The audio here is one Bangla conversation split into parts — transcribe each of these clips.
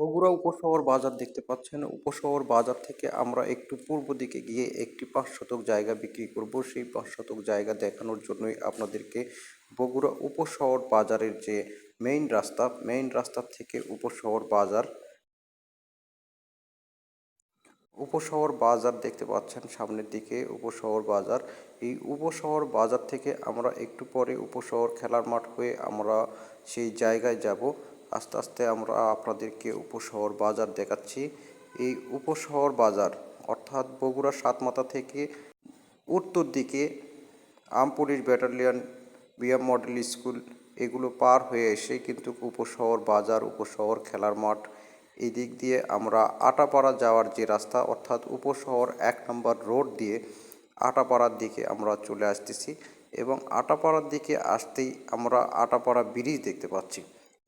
বগুড়া উপশহর বাজার দেখতে পাচ্ছেন। উপশহর বাজার থেকে আমরা একটু পূর্ব দিকে গিয়ে একটি পাঁচ শতক জায়গা বিক্রি করব। সেই পাঁচ শতক জায়গা দেখানোর জন্যই আপনাদেরকে বগুড়া উপশহর বাজারের যে মেইন রাস্তা মেইন রাস্তা থেকে উপশহর বাজার উপশহর বাজার দেখতে পাচ্ছেন সামনের দিকে উপশহর বাজার। এই উপশহর বাজার থেকে আমরা একটু পরে উপশহর খেলার মাঠ হয়ে আমরা সেই জায়গায় যাব। আস্তে আস্তে আমরা আপনাদেরকে উপশহর বাজার দেখাচ্ছি। এই উপশহর বাজার, অর্থাৎ বগুড়া সাতমাথা থেকে উত্তর দিকে armed police battalion BM model school, এগুলো পার হয়ে এসে কিন্তু উপশহর বাজার, উপশহর খেলার মাঠ এই দিক দিয়ে আমরা আটাপাড়া যাওয়ার যে রাস্তা, অর্থাৎ উপশহর এক নম্বর রোড দিয়ে আটাপাড়ার দিকে আমরা চলে আসতেছি এবং আটাপাড়ার দিকে আসতেই আমরা আটাপাড়া ব্রিজ দেখতে পাচ্ছি।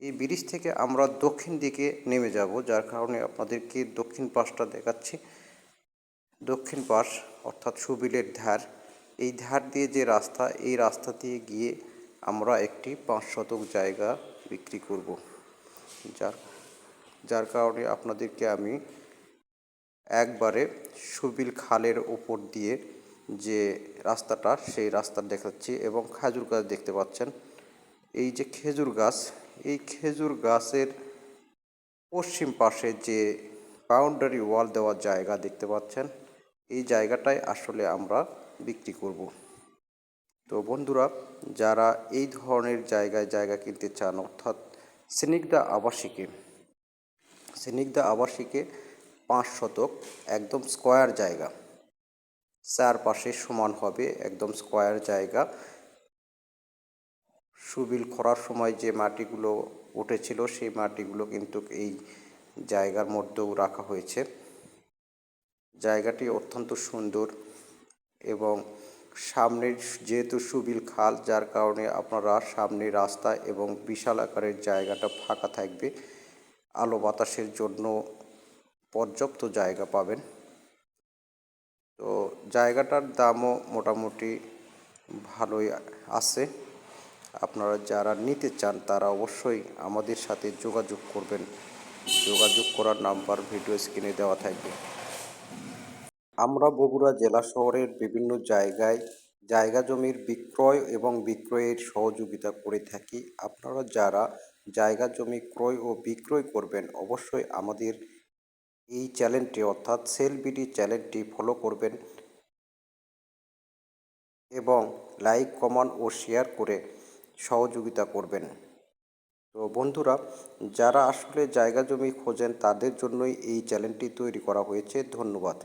এই ব্রিজ থেকে আমরা দক্ষিণ দিকে নেমে যাব, যার কারণে আপনাদেরকে দক্ষিণ পাশটা দেখাচ্ছি। দক্ষিণ পাশ, অর্থাৎ সুবিলের ধার। এই ধার দিয়ে যে রাস্তা, এই রাস্তা দিয়ে গিয়ে আমরা একটি পাঁচ শতক জায়গা বিক্রি করব। যার যার কারণে আপনাদেরকে আমি একবারে সুবিল খালের ওপর দিয়ে যে রাস্তাটা, সেই রাস্তা দেখাচ্ছি এবং খাজুর গাছ দেখতে পাচ্ছেন। এই যে খেজুর গাছ, এই খেজুর গাছের পশ্চিম পাশে যে বাউন্ডারি ওয়াল দেওয়ার জায়গা দেখতে পাচ্ছেন, এই জায়গাটাই আসলে আমরা বিক্রি করব। তো বন্ধুরা, যারা এই ধরনের জায়গায় জায়গা কিনতে চান, অর্থাৎ স্নিগ্ধা আবাসিকে স্নিগ্ধা আবাসিকে পাঁচ শতক, একদম স্কোয়ার জায়গা, চারপাশে সমান হবে একদম স্কোয়ার জায়গা সুবিল খরার সময় যে মাটিগুলো উঠেছিল, সেই মাটিগুলো কিন্তু এই জায়গার মধ্যেও রাখা হয়েছে। জায়গাটি অত্যন্ত সুন্দর এবং সামনের যেহেতু সুবিল খাল, যার কারণে আপনারা সামনে রাস্তা এবং বিশাল আকারের জায়গাটা ফাঁকা থাকবে। আলো বাতাসের জন্য পর্যাপ্ত জায়গা পাবেন। তো জায়গাটার দামও মোটামুটি ভালোই আছে। আপনারা যারা নিতে চান, তারা অবশ্যই আমাদের সাথে যোগাযোগ করবেন। যোগাযোগ করার নাম্বার ভিডিও স্ক্রিনে দেওয়া থাকবে। আমরা বগুড়া জেলা শহরের বিভিন্ন জায়গায় জায়গা জমির বিক্রয় এবং বিক্রয়ের সহযোগিতা করে থাকি। আপনারা যারা জায়গা জমি ক্রয় ও বিক্রয় করবেন, অবশ্যই আমাদের এই চ্যানেলটি, অর্থাৎ সেল বিডি চ্যানেলটি ফলো করবেন এবং লাইক, কমেন্ট ও শেয়ার করে সহযোগিতা করবেন। তো বন্ধুরা, যারা আসলে জায়গা জমি খোঁজেন, তাদের জন্যই এই চ্যানেলটি তৈরি করা হয়েছে। ধন্যবাদ।